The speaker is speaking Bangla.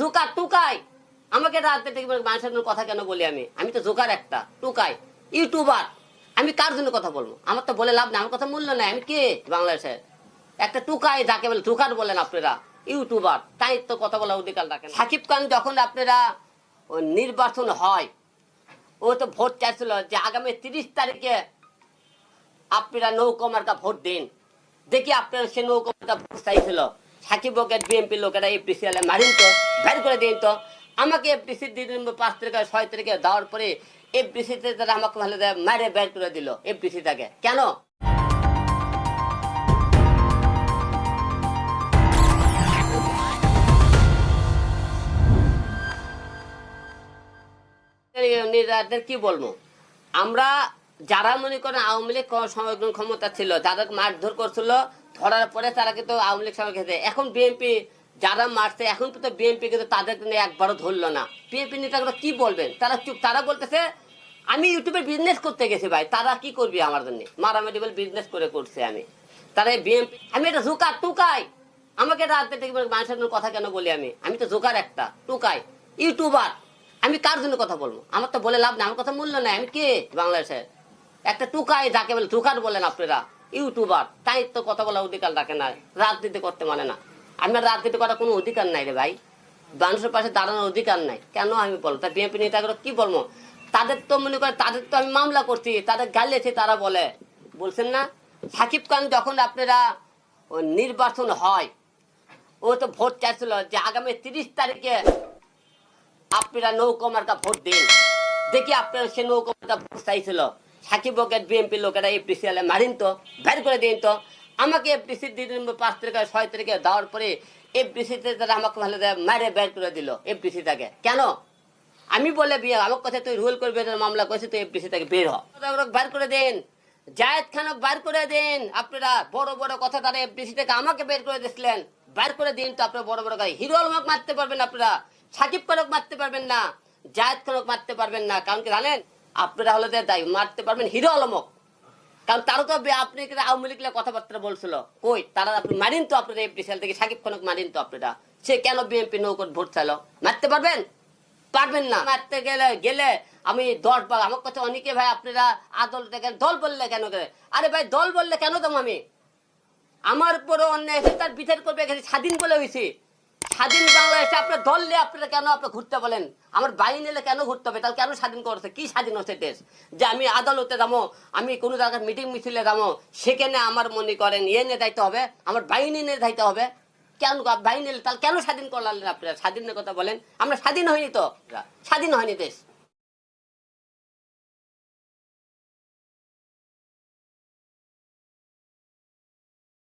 জোকার, টুকাই। আমাকে রাজনীতি মানুষের জন্য কথা কেন বলি আমি? আমি তো জোকার একটা, টুকাই। ইউটিউবার। আমি কার জন্য কথা বলব? আমার তো বলে লাভ নেই, আমার কথা মূল্য নেই। আমি কে? বাংলাদেশের একটা টুকাই যাকে বলে টুকার বলেন আপনারা। ইউটিউবার। তাই তো কথা বলা অধিকার রাখেন সাকিব খান যখন আপনারা নির্বাচন হয়, ও তো ভোট চাইছিল যে আগামী তিরিশ তারিখে আপনারা নৌকা মার্কা ভোট দিন। দেখি আপনারা সে নৌকা মার্কা ভোট চাইছিল। সাকিব লোকের বিএনপি লোকেরা এফডিসি আলে মারিন তো, বের করে দিন তো। আমাকে এফডিসি দিন পাঁচ তারিখে ছয় তারিখে দেওয়ার পরে এফডিসিতে তারা আমাকে ভালো দেয় মারে, বের করে দিল এফডিসি থেকে কেন? কি বলব? আমরা যারা মনে করেন আওয়ামী লীগ কোনো ক্ষমতা ছিল, যাদের মারধর করছিল, ধরার পরে তারা কিন্তু আওয়ামী লীগ সময় খেতে এখন বিএনপি যারা মারছে, এখন কিন্তু বিএনপি কিন্তু তাদের একবারও ধরলো না। বিএনপি নেতাগুলো কি বলবেন? তারা চুপ তারা বলতেছে, আমি ইউটিউবে বিজনেস করতে গেছি ভাই, তারা কি করবি আমার জন্য? মারামারি বলে বিজনেস করে করছে আমি। তারা বিএনপি আমি এটা জোকার, টুকাই। আমাকে রাজনীতি মানুষের জন্য কথা কেন বলি আমি? আমি তো জোকার একটা, টুকাই। ইউটিউবার। আমি কার জন্য কথা বলব? আমার তো বলে লাভ নেই, আমার কথা মূল্য নেই। আমি কে? বাংলাদেশের। একটা টুকাই যাকে বলে, টুকার বলেন আপনারা, ইউটিউবার, তাই তো কথা বলার অধিকার রাখে না রাজনীতি করতে মানে না। আমার রাজনীতি করার কোনো অধিকার নাই রে ভাই। মানুষের পাশে দাঁড়ানোর অধিকার নাই। কেন আমি বলব? তা বিএনপি নেতাগুলো কি বলব? তাদের তো মনে করে তাদের তো আমি মামলা করছি, তাদের গালিয়েছি তারা বলে। বলছেন না? সাকিব খান যখন আপনারা নির্বাচন হয়, ও তো ভোট চাইছিল যে আগামী তিরিশ তারিখে আপনারা নৌকা মার্কা ভোট দিন। দেখি আপনারা সে নৌকা মার্কা ভোট চাইছিল। সাকিব লোকের বিএনপি লোকেরা এফডিসি আলে মারিন তো, বের করে দিন তো। আমাকে এফডিসি দিন পাঁচ তারিখে, ছয় তারিখে দেওয়ার পরে এফডিসিতে তারা আমাকে ভালো মারে, বের করে দিল এফডিসি থেকে কেন? আমি বলে বিয়ে, আমার কথা তুই রুল করবে মামলা করেছে তুই এফডিসি থেকে বের হ। বের করে দেন। জায়েদ খানক বার করে দিন। আপনারা বড় বড় কথা তারা এফডিসি থেকে আমাকে বের করে দিয়েছিলেন। বার করে দিন তো আপনারা বড় বড় কথা। হিরো আলমক মারতে পারবেন আপনারা, সাকিব খানক মারতে পারবেন না, জায়েদ খানক মারতে পারবেন না। কারণ কি জানেন? আপনারা হলে দায়ী, মারতে পারবেন, হিরো আলমক। কারণ তারা তো আপনি আওয়ামী লীগের কথাবার্তা বলছিল। কই, তারা আপনি মারিন তো আপনারা এফডি সেল থেকে, সাকিব খানক মারিন তো আপনারা। সে কেন বিএনপি নৌকর ভোট চাইলো? মারতে পারবেন? পারবেন না। মারতে গেলে গেলে আমি দশ বার, আমার কাছে অনেকে ভাই আপনারা আদল দেখেন দল বললে কেন করে আরে ভাই, দল বললে কেন দেবো আমি? আমার উপরে হয়েছে, তার বিচার করবে গেছে স্বাধীন বলে হয়েছে। স্বাধীন বাংলাদেশে আপনার ধরলে নিয়ে আপনারা কেন আপনার ঘুরতে বলেন? আমার বাহিনী এলে কেন ঘুরতে হবে? তাহলে কেন স্বাধীন করছে? কি স্বাধীন হচ্ছে দেশ? যে আমি আদালতে যাব, আমি কোনো জায়গায় মিটিং মিছিলে যাব, সেখানে আমার মনে করেন, এ নিয়ে দায়িত্ব হবে, আমার বাহিনী নিয়ে দায়িত্ব হবে। কেন বাহিনী এলে তাহলে কেন স্বাধীন করলেন আপনারা? স্বাধীনের কথা বলেন। আমরা স্বাধীন হয়নি তো। স্বাধীন হয়নি দেশ।